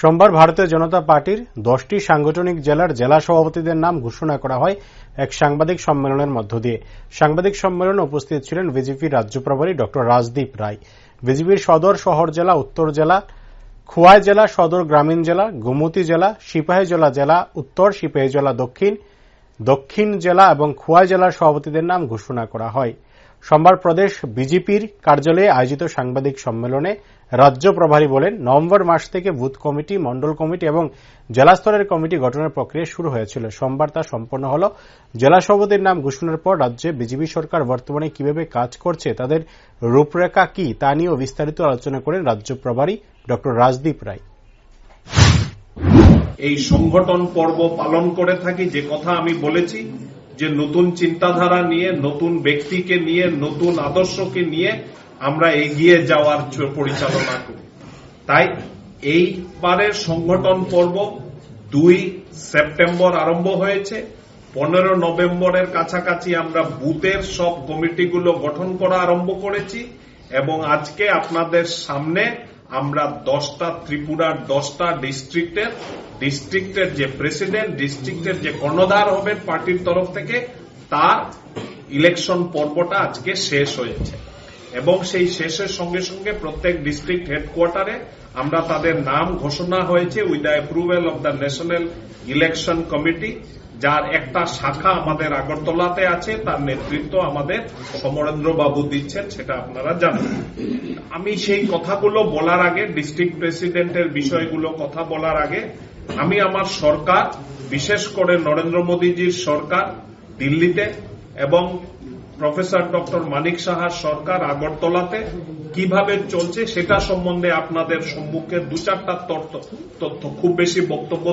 সোমবার ভারতীয় জনতা পার্টির দশটি সাংগঠনিক জেলার জেলা সভাপতিদের নাম ঘোষণা করা হয় এক সাংবাদিক সম্মেলনের মধ্য দিয়ে। সাংবাদিক সম্মেলনে উপস্থিত ছিলেন বিজেপির রাজ্য প্রভারী ড. রাজদীপ রায়। বিজেপির সদর শহর জেলা, উত্তর জেলা, খোয়াই জেলা, সদর গ্রামীণ জেলা, গোমতী জেলা সিপাহীজলা জেলা উত্তর সিপাহীজলা দক্ষিণ দক্ষিণ জেলা এবং খোয়াই জেলার সভাপতিদের নাম ঘোষণা করা হয়। সোমবার প্রদেশ বিজেপির কার্যালয়ে আয়োজিত সাংবাদিক সম্মেলনে রাজ্য প্রভারী বলেন, নভেম্বর মাস থেকে বুথ কমিটি মন্ডল কমিটি এবং জেলা স্তরের কমিটি গঠনের প্রক্রিয়া শুরু হয়েছিল। সোমবার তা সম্পন্ন হল। জেলা সভাপতির নাম ঘোষণার পর রাজ্যে বিজেপি সরকার বর্তমানে কীভাবে কাজ করছে, তাদের রূপরেখা কি, তা নিয়েও বিস্তারিত আলোচনা করেন রাজ্য প্রভারী ড. রাজদীপ রায়। এই সংগঠন পর্ব পালন করে থাকি, যে কথা আমি বলেছি যে নতুন চিন্তাধারা নিয়ে, নতুন ব্যক্তিকে নিয়ে, নতুন আদর্শকে নিয়ে আমরা এগিয়ে যাওয়ার পরিচালনা করি। তাই এইবারের সংগঠন পর্ব দুই সেপ্টেম্বর আরম্ভ হয়েছে। পনেরো নভেম্বরের কাছাকাছি আমরা বুথের সব কমিটিগুলো গঠন করা আরম্ভ করেছি এবং আজকে আপনাদের সামনে আমরা দশটা ত্রিপুরার দশটা ডিস্ট্রিক্টের ডিস্ট্রিক্টের যে প্রেসিডেন্ট ডিস্ট্রিক্টের যে কর্ণধার হবেন পার্টির তরফ থেকে, তার ইলেকশন পর্বটা আজকে শেষ হয়েছে। এবং সেই শেষের সঙ্গে সঙ্গে প্রত্যেক ডিস্ট্রিক্ট হেডকোয়ার্টারে আমরা তাদের নাম ঘোষণা হয়েছে with the approval of the national election committee যার একটা শাখা আমাদের আগরতলাতে আছে, তার নেতৃত্ব আমাদের সমরেন্দ্র বাবু দিচ্ছেন, সেটা আপনারা জানেন। আমি সেই কথাগুলো বলার আগে ডিস্ট্রিক্ট প্রেসিডেন্টের বিষয়গুলো কথা বলার আগে, আমি আমার সরকার, বিশেষ করে নরেন্দ্র মোদীজির সরকার, দিল্লিতে এবং প্রফেসর ডক্টর মানিক সাহার সরকার আগরতলাতে কীভাবে চলছে সেটা সম্বন্ধে আপনাদের সম্মুখে দু চারটা তথ্য, খুব বেশি বক্তব্য